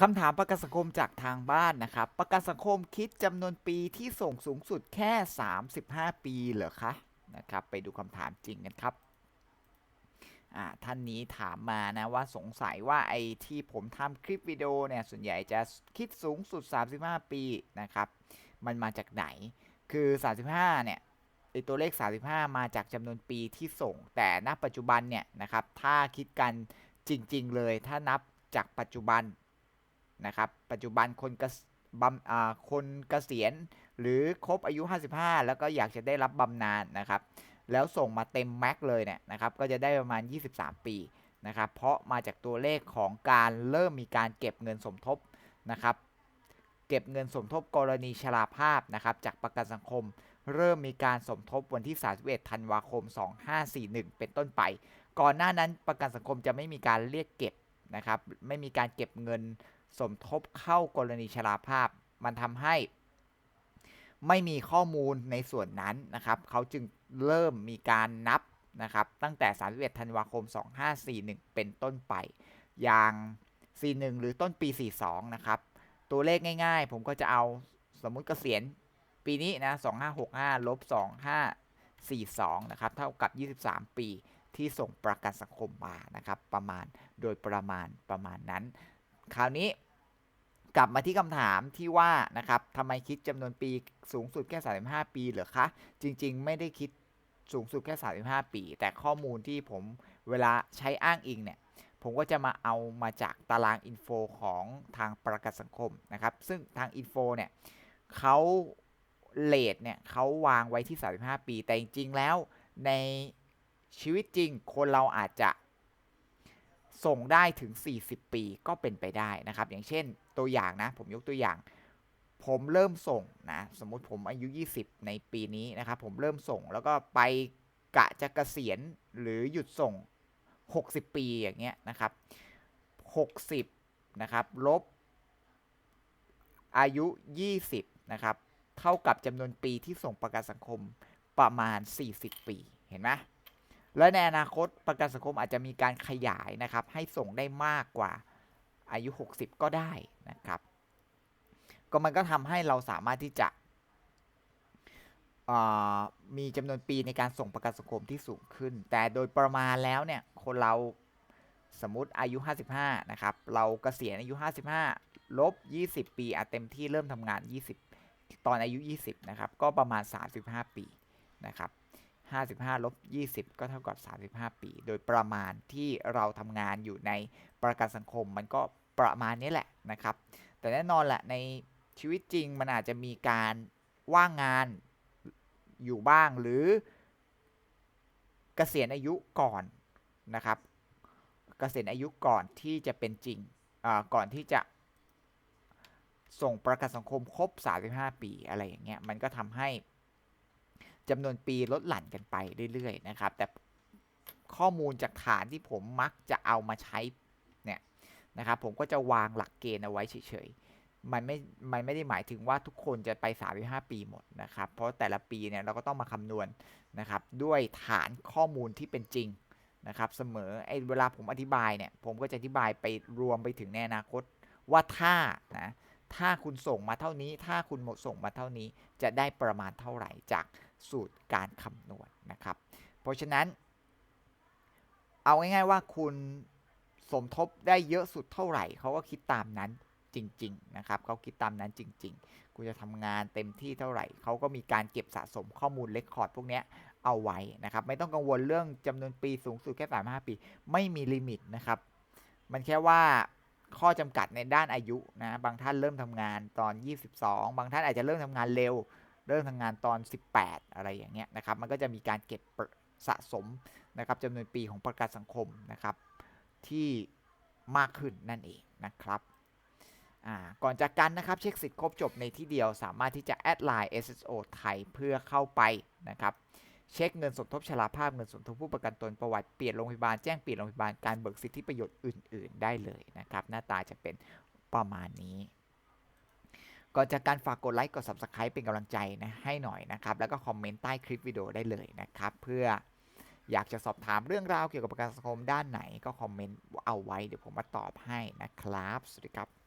คำถามประกันสังคมจากทางบ้านนะครับ ประกันสังคมคิดจำนวนปีที่ส่งสูงสุดแค่ 35 ปีเหรอคะนะครับ ไปดูคำถามจริงกันครับท่านนี้ถามมานะว่าสงสัยว่าไอ้ที่ผมทำคลิปวิดีโอเนี่ยส่วนใหญ่จะคิดสูงสุด 35 ปีนะครับ มันมาจากไหน คือ 35 เนี่ยไอตัวเลข 35 มาจากจำนวนปีที่ส่ง แต่ณปัจจุบันเนี่ยนะครับ ถ้าคิดกันจริง ๆ เลย ถ้านับจากปัจจุบัน นะครับ ปัจจุบันคนกบำอ่าคนเกษียณหรือครบอายุ 55 แล้วก็อยากจะได้รับบำนาญนะครับ แล้วส่งมาเต็มแม็กเลยเนี่ยนะครับ ก็จะได้ประมาณ 23 ปีนะครับ เพราะมาจากตัวเลขของการเริ่มมีการเก็บเงินสมทบนะครับ เก็บเงินสมทบกรณีชราภาพนะครับ จากประกันสังคม เริ่มมีการสมทบวันที่ 31 ธันวาคม 2541 เป็นต้นไป ก่อนหน้านั้นประกันสังคมจะไม่มีการเรียกเก็บนะครับ ไม่มีการเก็บเงิน สมทบเข้ากรณีชราภาพ มันทำให้ไม่มีข้อมูลในส่วนนั้นนะครับ เขาจึงเริ่มมีการนับนะครับ ตั้งแต่ 31 ธันวาคม 2541 เป็นต้นไป อย่าง 41 หรือต้นปี 42 นะครับ ตัวเลขง่ายๆ ผมก็จะเอาสมมุติเกษียณปีนี้นะ 2565 ลบ 2542 นะครับ เท่ากับ 23 ปีที่ส่งประกันสังคมมานะครับ ประมาณ โดยประมาณประมาณนั้น คราวนี้ กลับมาที่คำถามที่ว่านะครับทำไมคิดจำนวนปีสูงสุดแค่ 35 ปีเหรอคะ จริง ๆ ไม่ได้คิดสูงสุดแค่ 35 ปี แต่ข้อมูลที่ผมเวลาใช้อ้างอิงเนี่ย ผมก็จะมาเอามาจากตารางอินโฟของทางประกันสังคมนะครับ ซึ่งทางอินโฟเนี่ยเขาเลทเนี่ยเขาวางไว้ที่ 35 ปี แต่จริง ๆ แล้วในชีวิตจริงคนเราอาจจะ ส่งได้ถึง 40 ปีก็เป็นไปได้นะครับ อย่างเช่นตัวอย่างนะ ผมยกตัวอย่าง ผมเริ่มส่งนะ สมมุติผมอายุ 20 ในปีนี้นะครับ ผมเริ่มส่งแล้วก็ไปกะจะเกษียณหรือหยุดส่ง 60 ปีอย่างเงี้ยนะครับ 60 นะครับ ลบ อายุ 20 นะครับ เท่ากับจำนวนปีที่ส่งประกันสังคมประมาณ 40 ปี เห็นไหม และในอนาคตประกันสังคมอาจจะมีการขยายนะครับ ให้ส่งได้มากกว่าอายุ 60 ก็ได้นะครับ ก็มันก็ทำให้เราสามารถที่จะมีจำนวนปีในการส่งประกันสังคมที่สูงขึ้น แต่โดยประมาณแล้วเนี่ย คนเราสมมติอายุ 55 นะครับ เรากเกษียณอายุ 55 ลบ 20 ปีอาเต็มที่เริ่มทำงาน 20 ตอนอายุ 20 นะครับ ก็ประมาณ 35 ปีนะครับ 55ลบ20 ก็เท่ากับ 35 ปี โดยประมาณที่เราทำงานอยู่ในประกันสังคมมันก็ประมาณนี้แหละนะครับ แต่แน่นอนแหละในชีวิตจริงมันอาจจะมีการว่างงานอยู่บ้างหรือเกษียณอายุก่อนนะครับเกษียณอายุก่อนที่จะเป็นจริงก่อนที่จะส่งประกันสังคมครบ 35 ปีอะไรอย่างเงี้ยมันก็ทำให้ จำนวนปีลดหลั่นกันไปเรื่อยๆนะครับ แต่ข้อมูลจากฐานที่ผมมักจะเอามาใช้เนี่ยนะครับ ผมก็จะวางหลักเกณฑ์เอาไว้เฉยๆ มันไม่ มันไม่ได้หมายถึงว่าทุกคนจะไป 35 ปีหมดนะครับ เพราะแต่ละปีเนี่ยเราก็ต้องมาคำนวณนะครับ ด้วยฐานข้อมูลที่เป็นจริงนะครับเสมอไอ้เวลาผมอธิบายเนี่ย ผมก็จะอธิบายไปรวมไปถึงในอนาคตว่าถ้านะ ถ้าคุณส่งมาเท่านี้ ถ้าคุณหมดส่งมาเท่านี้ จะได้ประมาณเท่าไหร่จากสูตรการคำนวณนนะครับ เพราะฉะนั้น เอาง่ายๆว่าคุณสมทบได้เยอะสุดเท่าไหร่ เขาก็คิดตามนั้นจริง ๆ นะครับ เขาคิดตามนั้นจริง ๆ คุณจะทำงานเต็มที่เท่าไหร่ เขาก็มีการเก็บสะสมข้อมูลเลคคอร์ดพวกนี้เอาไว้นะครับ ไม่ต้องกังวลเรื่องจำนวนปีสูงสุดแค่สามห้าปี ไม่มีลิมิตนะครับ มันแค่ว่า ข้อจำกัดในด้านอายุนะ บางท่านเริ่มทำงานตอน 22 บางท่านอาจจะเริ่มทำงานเร็ว เริ่มทำงานตอน 18 อะไรอย่างเงี้ยนะครับ มันก็จะมีการเก็บสะสมนะครับจำนวนปีของประกันสังคมนะครับ ที่มากขึ้นนั่นเองนะครับก่อนจากกันนะครับ เช็คสิทธิ์ครบจบในที่เดียวสามารถที่จะแอดไลน์ SSO ไทยเพื่อเข้าไปนะครับ เช็คเงินสมทบชราภาพเงินสมทบผู้ประกันตนประวัติเปลี่ยนโรงพยาบาลแจ้งเปลี่ยนโรงพยาบาลการเบิกสิทธิประโยชน์อื่น ๆ ได้เลยนะครับ หน้าตาจะเป็นประมาณนี้ก่อนจากการฝากกดไลค์กด Subscribe เป็นกำลังใจนะให้หน่อยนะครับ แล้วก็คอมเมนต์ใต้คลิปวิดีโอได้เลยนะครับ เพื่ออยากจะสอบถามเรื่องราวเกี่ยวกับประกันสังคมด้านไหนก็คอมเมนต์เอาไว้เดี๋ยวผมมาตอบให้นะครับ สวัสดีครับ